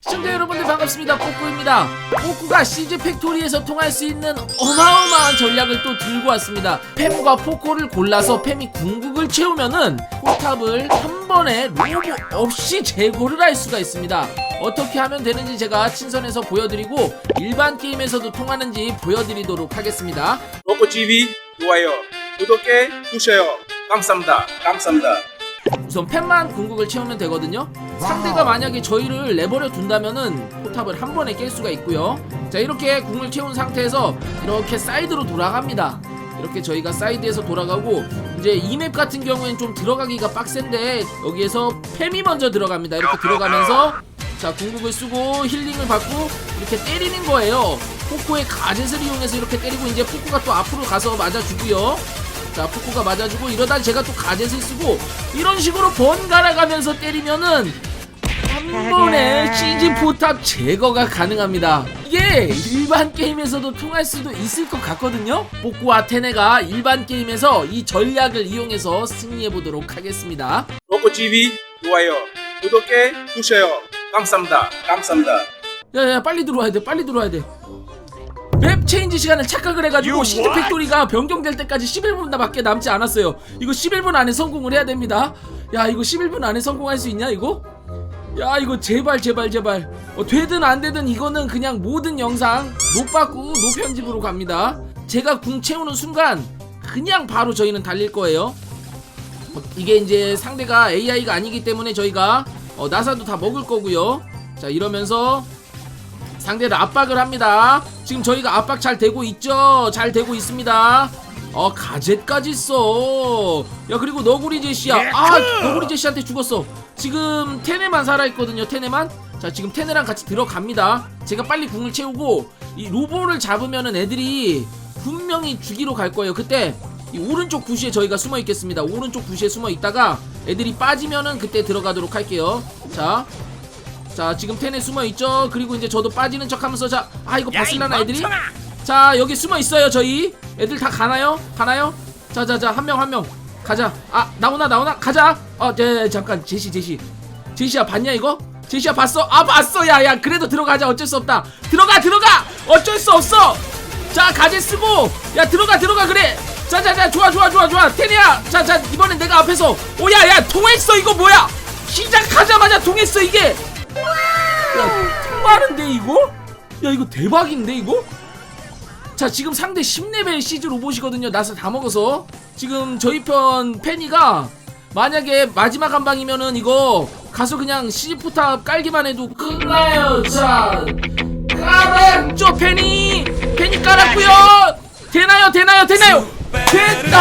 시청자 여러분들 반갑습니다. 뽀꾸입니다. 뽀꾸가 CG 팩토리에서 통할 수 있는 어마어마한 전략을 또 들고 왔습니다. 팸과 포코를 골라서 팸이 궁극을 채우면은 포탑을 한 번에 로보 없이 제거를 할 수가 있습니다. 어떻게 하면 되는지 제가 친선에서 보여드리고 일반 게임에서도 통하는지 보여드리도록 하겠습니다. 로코 TV 좋아요. 구독해 주세요. 감사합니다. 감사합니다 팬만 궁극을 채우면 되거든요. 상대가 만약에 저희를 내버려 둔다면은 포탑을 한 번에 깰 수가 있고요. 자 이렇게 궁을 채운 상태에서 이렇게 사이드로 돌아갑니다. 이렇게 저희가 사이드에서 돌아가고 이제 이 맵 같은 경우엔 좀 들어가기가 빡센데 여기에서 팸이 먼저 들어갑니다. 이렇게 들어가면서 자 궁극을 쓰고 힐링을 받고 이렇게 때리는 거예요. 포코의 가젯을 이용해서 이렇게 때리고 이제 포코가 또 앞으로 가서 맞아주고요. 자 푸꾸가 맞아주고 이러다 제가 또 가젯을 쓰고 이런 식으로 번갈아 가면서 때리면은 한 번에 CG 포탑 제거가 가능합니다. 이게 일반 게임에서도 통할 수도 있을 것 같거든요. 뽀꾸와 테네가 일반 게임에서 이 전략을 이용해서 승리해 보도록 하겠습니다. 로코 TV 좋아요. 구독해 주세요. 감사합니다. 감사합니다. 야야 빨리 들어와야 돼 빨리 들어와야 돼 맵 체인지 시간을 착각을 해가지고 시즈 팩토리가 변경될 때까지 11분밖에 남지 않았어요. 이거 11분 안에 성공을 해야 됩니다. 야 이거 11분 안에 성공할 수 있냐 이거? 야 이거 제발 제발 제발. 어, 되든 안 되든 이거는 그냥 모든 영상 노받고 노편집으로 갑니다. 제가 궁 채우는 순간 그냥 바로 저희는 달릴 거예요. 어, 이게 이제 상대가 AI가 아니기 때문에 저희가 어, 나사도 다 먹을 거고요. 자 이러면서 상대를 압박을 합니다. 지금 저희가 압박 잘 되고 있죠? 잘 되고 있습니다. 어 가젯까지 써. 야 그리고 너구리 제시야. 아 너구리 제시한테 죽었어. 지금 테네만 살아있거든요. 테네만. 자 지금 테네랑 같이 들어갑니다. 제가 빨리 궁을 채우고 이 로보를 잡으면은 애들이 분명히 죽이러 갈 거예요. 그때 이 오른쪽 부시에 저희가 숨어 있겠습니다. 오른쪽 부시에 숨어 있다가 애들이 빠지면은 그때 들어가도록 할게요. 자 자 지금 텐에 숨어 있죠? 그리고 이제 저도 빠지는 척 하면서 자 아 이거 봤을라나 애들이? 자 여기 숨어 있어요 저희. 애들 다 가나요? 가나요? 자자자 한 명 한 명. 가자. 아 나오나 나오나? 가자. 어 네, 잠깐. 제시 제시. 제시야 봤냐 이거? 제시야 봤어? 아 봤어! 야야 그래도 들어가자. 어쩔 수 없다. 들어가 들어가! 어쩔 수 없어! 자 가제 쓰고. 야 들어가 들어가 그래! 자자자 좋아 좋아 좋아 좋아. 테니야! 자자 이번엔 내가 앞에서. 오야야 통했어 이거 뭐야? 시작하자마자 통했어 이게 야, 통하는데 이거? 야 이거 대박인데 이거? 자 지금 상대 10레벨 시즈 로봇이거든요. 나사 다 먹어서. 지금 저희 편 페니가 만약에 마지막 한 방이면은 이거 가서 그냥 시즈 포탑 깔기만 해도 끝나요 자. 깔았죠 페니 페니 깔았고요. 되나요 되나요 되나요? 됐다.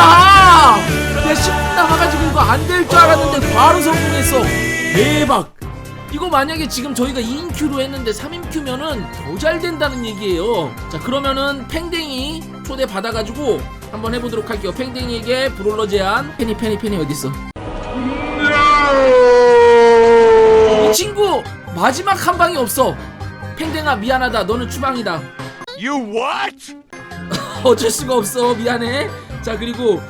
야 10분 남아가지고 이거 안 될 줄 알았는데 바로 성공했어. 대박 이거 만약에 지금 저희가 2인 큐로 했는데 3인 큐면은 더 잘 된다는 얘기예요. 자 그러면은 팽댕이 초대 받아가지고 한번 해보도록 할게요. 팽댕이에게 브롤러 제안. 페니 페니 페니 어디 있어? 이 친구 마지막 한 방이 없어. 팽댕아 미안하다. 너는 추방이다. You what? 어쩔 수가 없어. 미안해. 자 그리고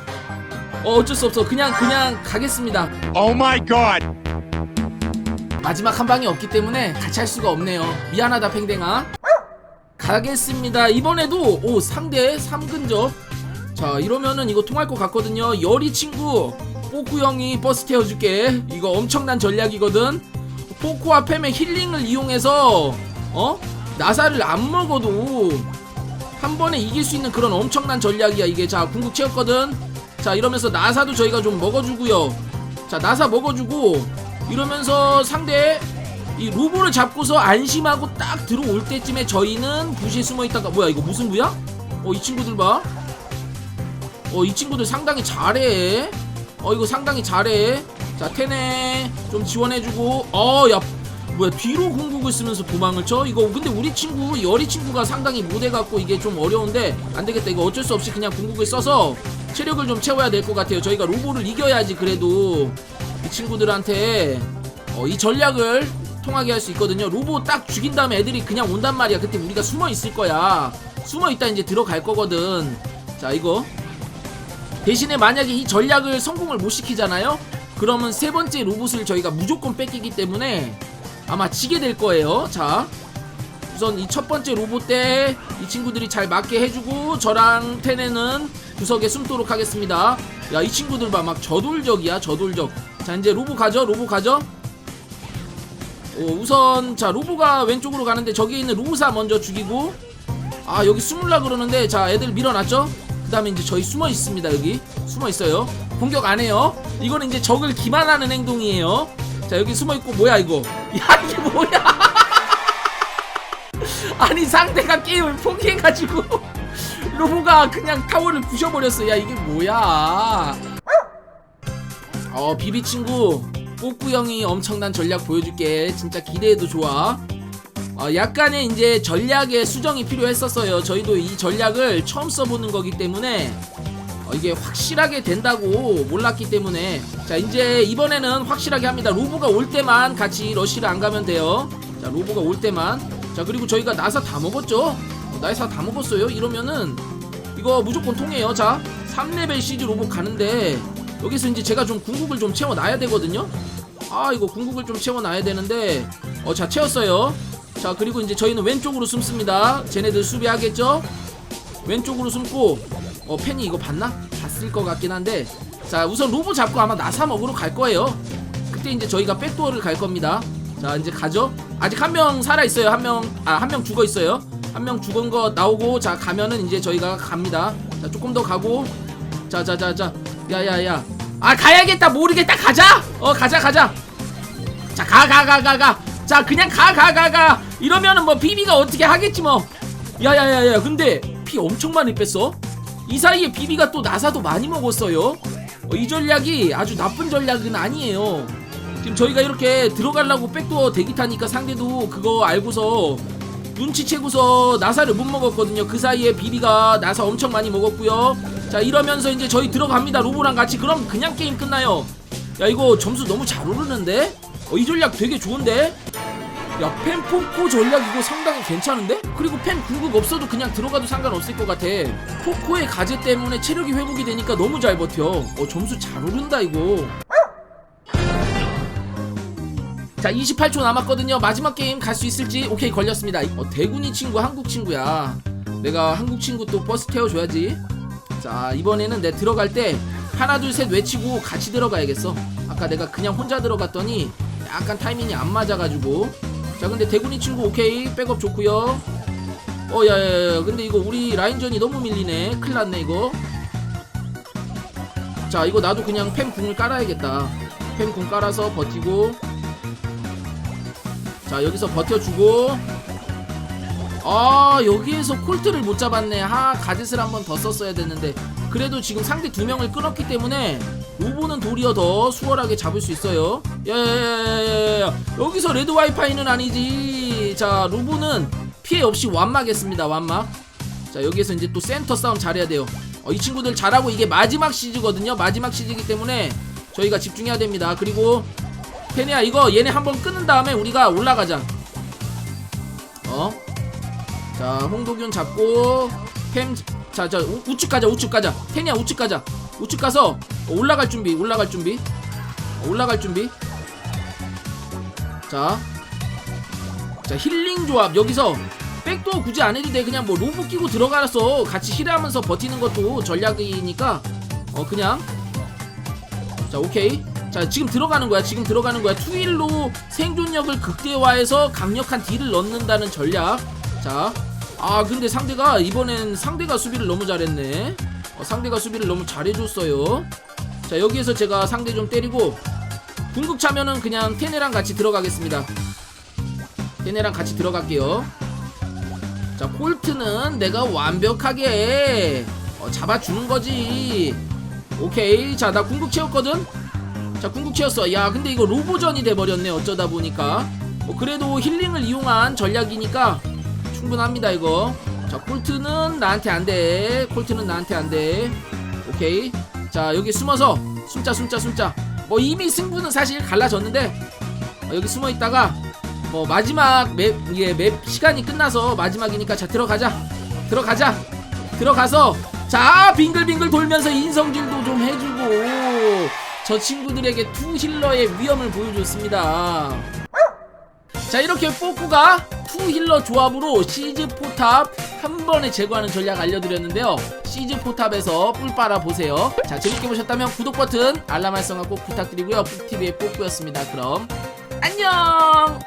어, 어쩔 수 없어. 그냥 그냥 가겠습니다. Oh my god. 마지막 한 방이 없기 때문에 같이 할 수가 없네요. 미안하다 팽댕아. 가겠습니다. 이번에도 오 상대 3근접. 자 이러면은 이거 통할 것 같거든요. 열이 친구 뽀쿠 형이 버스 태워줄게. 이거 엄청난 전략이거든. 포코와 팸의 힐링을 이용해서 어 나사를 안 먹어도 한 번에 이길 수 있는 그런 엄청난 전략이야 이게. 자 궁극 채웠거든. 자 이러면서 나사도 저희가 좀 먹어주고요. 자 나사 먹어주고 이러면서 상대 이 로보를 잡고서 안심하고 딱 들어올 때쯤에 저희는 부시에 숨어 있다가 뭐야 이거 무슨 부야? 어 이 친구들 봐. 어 이 친구들 상당히 잘해. 어 이거 상당히 잘해. 자 테네 좀 지원해주고 어야 뭐야 뒤로 궁극을 쓰면서 도망을 쳐? 이거 근데 우리 친구 열이 친구가 상당히 못해갖고 이게 좀 어려운데 안되겠다 이거 어쩔 수 없이 그냥 궁극을 써서 체력을 좀 채워야 될 것 같아요 저희가 로보를 이겨야지 그래도 이 친구들한테 어, 이 전략을 통하게 할 수 있거든요. 로보 딱 죽인 다음에 애들이 그냥 온단 말이야. 그때 우리가 숨어 있을 거야. 숨어 있다 이제 들어갈 거거든. 자 이거 대신에 만약에 이 전략을 성공을 못 시키잖아요. 그러면 세 번째 로봇을 저희가 무조건 뺏기기 때문에 아마 지게 될 거예요 자 우선 이 첫 번째 로봇 때 이 친구들이 잘 맞게 해주고 저랑 테네는 구석에 숨도록 하겠습니다 야 이 친구들 봐 막 저돌적이야 저돌적 자 이제 로보 가죠? 로보 가죠? 어, 우선 자 로보가 왼쪽으로 가는데 저기 있는 로사 먼저 죽이고. 아 여기 숨을라 그러는데 자 애들 밀어놨죠? 그 다음에 이제 저희 숨어 있습니다 여기. 숨어 있어요. 공격 안 해요. 이거는 이제 적을 기만하는 행동이에요. 자 여기 숨어 있고 뭐야 이거? 야 이게 뭐야? 아니 상대가 게임을 포기해가지고. 로보가 그냥 타워를 부셔버렸어. 야 이게 뭐야 어 비비 친구 꼬꾸 형이 엄청난 전략 보여줄게. 진짜 기대해도 좋아. 어, 약간의 이제 전략의 수정이 필요했었어요. 저희도 이 전략을 처음 써보는 거기 때문에 어, 이게 확실하게 된다고 몰랐기 때문에. 자 이제 이번에는 확실하게 합니다. 로보가 올 때만 같이 러쉬를 안 가면 돼요. 자 로보가 올 때만. 자 그리고 저희가 나사 다 먹었죠? 어, 나사 다 먹었어요? 이러면은 이거 무조건 통해요. 자 3레벨 시즈 로봇 가는데 여기서 이제 제가 좀 궁극을 좀 채워놔야 되거든요. 아 이거 궁극을 좀 채워놔야 되는데 어 자 채웠어요. 자 그리고 이제 저희는 왼쪽으로 숨습니다. 쟤네들 수비하겠죠? 왼쪽으로 숨고 어 팬이 이거 봤나? 봤을 것 같긴 한데 자 우선 로보 잡고 아마 나사 먹으러 갈 거예요. 그때 이제 저희가 백도어를 갈 겁니다. 자 이제 가죠? 아직 한 명 살아있어요. 한 명 아 한 명 죽어있어요. 한 명 죽은 거 나오고 자 가면은 이제 저희가 갑니다. 자 조금 더 가고. 자자 자자 야야야. 아 가야겠다. 모르겠다 가자. 어 가자 가자. 자 가 가 가 가 가. 자 그냥 가가 가 가. 이러면은 뭐 비비가 어떻게 하겠지 뭐. 야야야야. 근데 피 엄청 많이 뺐어? 이 사이에 비비가 또 나사도 많이 먹었어요. 어, 이 전략이 아주 나쁜 전략은 아니에요. 지금 저희가 이렇게 들어가려고 백도어 대기 타니까 상대도 그거 알고서 눈치채고서 나사를 못 먹었거든요. 그 사이에 비비가 나사 엄청 많이 먹었고요. 자 이러면서 이제 저희 들어갑니다. 로보랑 같이. 그럼 그냥 게임 끝나요. 야 이거 점수 너무 잘 오르는데? 어, 이 전략 되게 좋은데? 야 펜 포코 전략 이거 상당히 괜찮은데? 그리고 펜 궁극 없어도 그냥 들어가도 상관없을 것 같아. 포코의 가제 때문에 체력이 회복이 되니까 너무 잘 버텨. 어 점수 잘 오른다 이거 자 28초 남았거든요. 마지막 게임 갈 수 있을지? 오케이 걸렸습니다. 어, 대군이 친구 한국 친구야. 내가 한국 친구 또 버스 태워줘야지. 자 이번에는 내 들어갈 때 하나 둘 셋 외치고 같이 들어가야겠어. 아까 내가 그냥 혼자 들어갔더니 약간 타이밍이 안 맞아가지고. 자 근데 대군이 친구 오케이. 백업 좋고요. 어 야야야 근데 이거 우리 라인전이 너무 밀리네. 큰일났네 이거. 자 이거 나도 그냥 팸 궁을 깔아야겠다. 팸궁 깔아서 버티고 자 여기서 버텨주고. 아 여기에서 콜트를 못 잡았네. 하 가젯을 한 번 더 썼어야 됐는데. 그래도 지금 상대 두 명을 끊었기 때문에 로보는 도리어 더 수월하게 잡을 수 있어요. 야야야야야 여기서 레드 와이파이는 아니지. 자 로보는 피해 없이 완막했습니다 완막. 자 여기에서 이제 또 센터 싸움 잘해야 돼요. 어, 이 친구들 잘하고 이게 마지막 시즈거든요. 마지막 시즈이기 때문에 저희가 집중해야 됩니다. 그리고 페니야 이거 얘네 한번 끊은 다음에 우리가 올라가자. 어? 자 홍도균 잡고 팸 자자 우측 가자 우측 가자. 테니야 우측 가자. 우측 가서 어, 올라갈 준비 올라갈 준비. 어, 올라갈 준비. 자, 자 힐링 조합. 여기서 백도 굳이 안 해도 돼. 그냥 뭐 로브 끼고 들어가서 같이 힐하면서 버티는 것도 전략이니까 어 그냥. 자 오케이 자 지금 들어가는 거야 지금 들어가는 거야. 투일로 생존력을 극대화해서 강력한 딜을 넣는다는 전략. 자아 근데 상대가 이번엔 상대가 수비를 너무 잘했네. 어, 상대가 수비를 너무 잘해줬어요. 자 여기에서 제가 상대 좀 때리고 궁극 차면은 그냥 테네랑 같이 들어가겠습니다. 테네랑 같이 들어갈게요. 자 콜트는 내가 완벽하게 어, 잡아주는 거지. 오케이. 자 나 궁극 채웠거든 자 궁극 채웠어 야 근데 이거 로보전이 돼버렸네 어쩌다 보니까. 뭐 그래도 힐링을 이용한 전략이니까 충분합니다 이거. 자 콜트는 나한테 안돼. 콜트는 나한테 안돼. 오케이. 자 여기 숨어서. 숨자 숨자 숨자. 뭐 이미 승부는 사실 갈라졌는데 어, 여기 숨어 있다가 뭐 마지막 맵 이게 맵 시간이 끝나서 마지막이니까 자 들어가자. 들어가자. 들어가서 자 빙글빙글 돌면서 인성질도 좀 해주고 저 친구들에게 투 힐러의 위험을 보여줬습니다. 자 이렇게 뽀꾸가 투 힐러 조합으로 시즈 포탑 한 번에 제거하는 전략 알려드렸는데요. 시즈 포탑에서 뿔 빨아 보세요. 자 재밌게 보셨다면 구독 버튼 알람 활성화 꼭 부탁드리고요. 뽀TV의 뽀꾸였습니다. 그럼 안녕